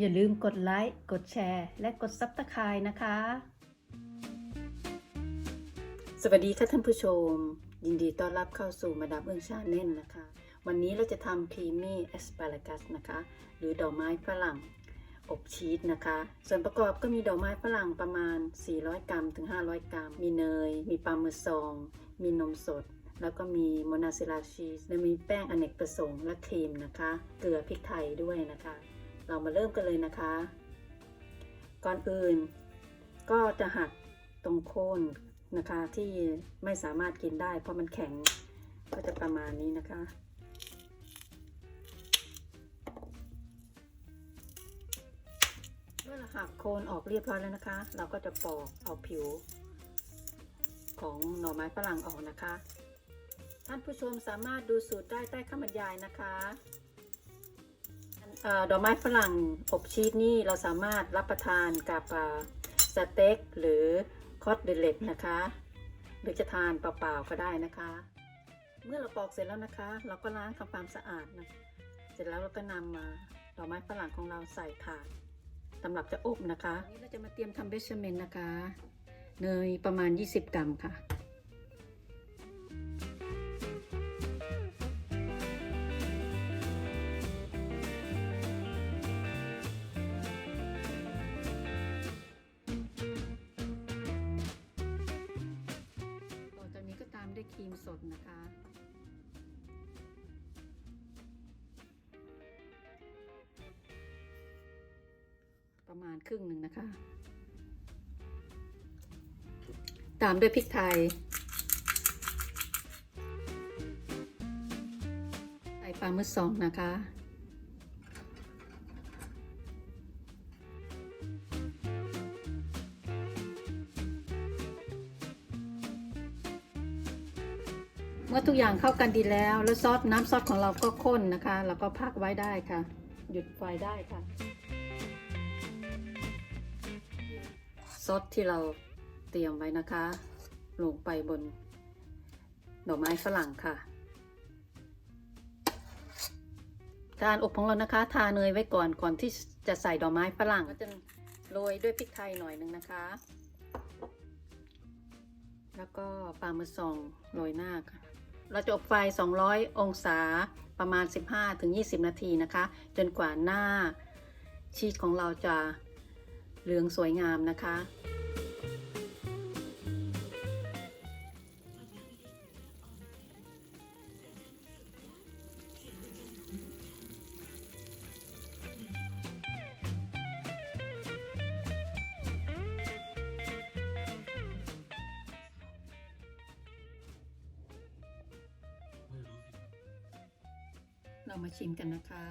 อย่าลืมกดไลค์ กดแชร์ และกดซับสไครต์นะคะ สวัสดีค่ะท่านผู้ชม ยินดีต้อนรับเข้าสู่มาดามเอื้องชาแน่นนะคะ วันนี้เราจะทำครีมมี่แอสปารากัสนะคะ หรือดอกไม้ฝรั่งอบชีสนะคะ ส่วนประกอบก็มีดอกไม้ฝรั่งประมาณ 400 กรัมถึง 500 กรัม มีเนย มีปลาเมอซอง มีนมสด แล้วก็มีโมนาซิลาชีส และมีแป้งอเนกประสงค์และครีมนะคะ เกลือพริกไทยด้วยนะคะ เรามาเริ่มกันเลยนะคะ ก่อนอื่น ก็จะหักตรงโคนนะคะที่ไม่สามารถกินได้ เพราะมันแข็งก็จะประมาณนี้นะคะ เมื่อเราหักโคนออกเรียบร้อยแล้วนะคะ เราก็จะปอกเอาผิว ของหน่อไม้ฝรั่งออกนะคะ ท่านผู้ชมสามารถดูสูตรได้ใต้คำบรรยายนะคะ ดอกไม้ฝรั่งอบชีสนี่เราสามารถรับประทานกับสเต็กหรือคอสเดเลตนะคะ หรือจะทานเปล่าๆก็ได้นะคะ เมื่อเราปอกเสร็จแล้วนะคะ เราก็ล้างทำความสะอาดนะเสร็จแล้วเราก็นำมาดอกไม้ฝรั่งของเราใส่ถาดสำหรับจะอบนะคะนนี้เราจะมาเตรียมทำเบชเมนนะคะ เนยประมาณ 20 กรัมค่ะ รีมสดนะคะ ประมาณครึ่งหนึ่งนะคะ ตามด้วยพริกไทย ใส่ปลาหมื่อสองนะคะ เมื่อทุกอย่างเข้ากันดีแล้ว แล้วซอสน้ำซอสของเราก็ข้นนะคะ เราก็พักไว้ได้ค่ะ หยุดไฟได้ค่ะ ซอสที่เราเตรียมไว้นะคะ ลงไปบนดอกไม้ฝรั่งค่ะการอบของเรานะคะ ทาเนยไว้ก่อนก่อนที่จะใส่ดอกไม้ฝรั่งก็จะโรยด้วยพริกไทยหน่อยหนึ่งนะคะ แล้วก็ปลาเมอซองโรยหน้าค่ะ เราจะอบไฟ 200 องศาประมาณ 15-20 นาทีนะคะ จนกว่าหน้าชีสของเราจะเหลืองสวยงามนะคะ เรามาชิมกันนะคะ